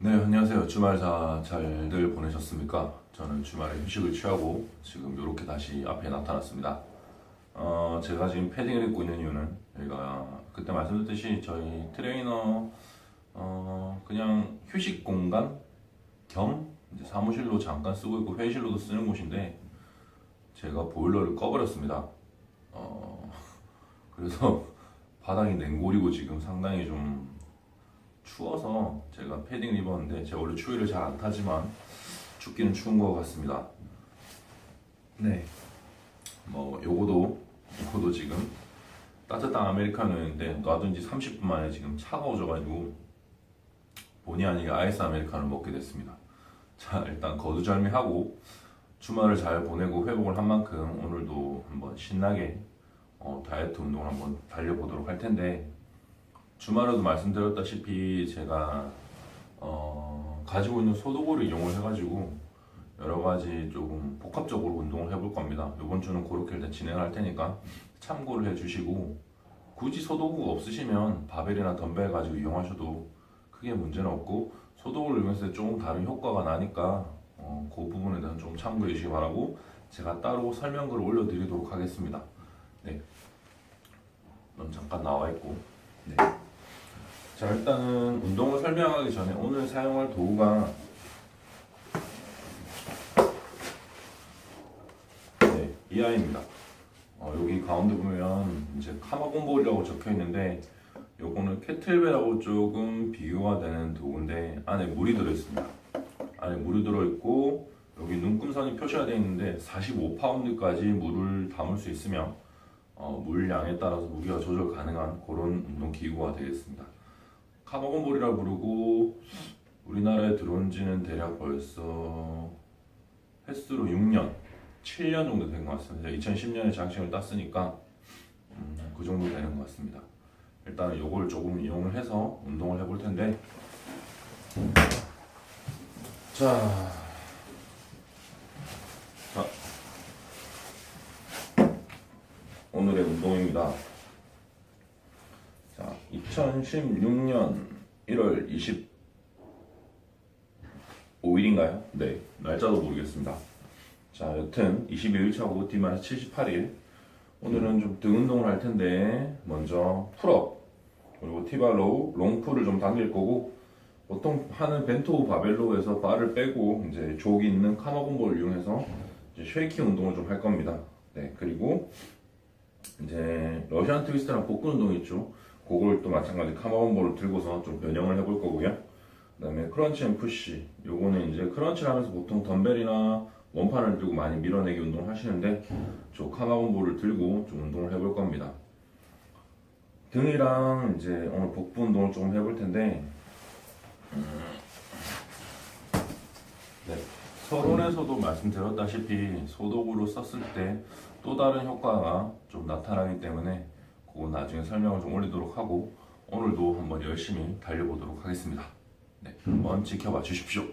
네, 안녕하세요. 주말 다 잘들 보내셨습니까? 저는 주말에 휴식을 취하고 지금 이렇게 다시 앞에 나타났습니다. 어, 제가 지금 패딩을 입고 있는 이유는 저희가 그때 말씀드렸듯이 저희 트레이너 어, 그냥 휴식 공간 겸 사무실로 잠깐 쓰고 있고 회의실로도 쓰는 곳인데 제가 보일러를 꺼버렸습니다. 어, 그래서 바닥이 냉골이고 지금 상당히 좀 추워서 제가 패딩을 입었는데 제가 원래 추위를 잘 안 타지만 춥기는 추운 것 같습니다. 네. 뭐 요거도 요거도 지금 따뜻한 아메리카노였는데 놔둔 지 30분 만에 지금 차가워져가지고 본의 아니게 아이스 아메리카노를 먹게 됐습니다. 자 일단 거두절미하고 주말을 잘 보내고 회복을 한 만큼 오늘도 한번 신나게 어, 다이어트 운동을 한번 달려보도록 할 텐데 주말에도 말씀드렸다시피 제가 어, 가지고 있는 소도구를 이용을 해가지고 여러 가지 조금 복합적으로 운동을 해볼 겁니다. 이번 주는 그렇게 일단 진행할 테니까 참고를 해주시고 굳이 소도구가 없으시면 바벨이나 덤벨 가지고 이용하셔도 크게 문제는 없고 이용했을 때 조금 다른 효과가 나니까 어, 그 부분에 대해서 좀 참고해 주시기 바라고 제가 따로 설명글을 올려드리도록 하겠습니다. 네. 넌 잠깐 나와 있고. 네. 자 일단은 운동을 설명하기 전에 오늘 사용할 도구가 네, 이 아이입니다. 어, 여기 가운데 보면 이제 카마공볼이라고 적혀 있는데 요거는 캐틀벨하고 조금 비교가 되는 도구인데 안에 물이 들어 있습니다. 안에 물이 들어 있고 여기 눈금선이 표시가 되어 있는데 45파운드까지 물을 담을 수 있으며 어, 물량에 따라서 무게가 조절 가능한 그런 운동 기구가 되겠습니다. 카마곤볼이라 부르고 우리나라에 들어온 지는 대략 벌써 횟수로 6년, 7년 정도 된 것 같습니다. 2010년에 장식을 땄으니까 음, 그 정도 되는 것 같습니다. 일단 이걸 조금 이용을 해서 운동을 해볼 텐데 자, 자 오늘의 운동입니다. 자, 2016년 1월 25일인가요? 네, 날짜도 모르겠습니다. 자, 여튼 22일 차고 D만 78일. 오늘은 좀 등 운동을 할 텐데 먼저 풀업 그리고 티발로우 롱풀을 좀 당길 거고 보통 하는 벤토 바벨로에서 바를 빼고 이제 족이 있는 카마곤볼을 이용해서 이제 쉐이킹 운동을 좀 할 겁니다. 네, 그리고 이제 러시안 트위스트랑 복근 운동 있죠. 그걸 또 마찬가지 카마본볼을 들고서 좀 변형을 해볼 거고요. 그 다음에 크런치 앤 푸시. 요거는 이제 크런치를 하면서 보통 덤벨이나 원판을 들고 많이 밀어내기 운동을 하시는데 저 카마본볼을 들고 좀 운동을 해볼 겁니다. 등이랑 이제 오늘 복부 운동을 조금 해볼 텐데 음, 네. 서론에서도 말씀드렸다시피 소독으로 썼을 때 또 다른 효과가 좀 나타나기 때문에 그건 나중에 설명을 좀 올리도록 하고 오늘도 한번 열심히 달려보도록 하겠습니다. 네, 한번 지켜봐 주십시오.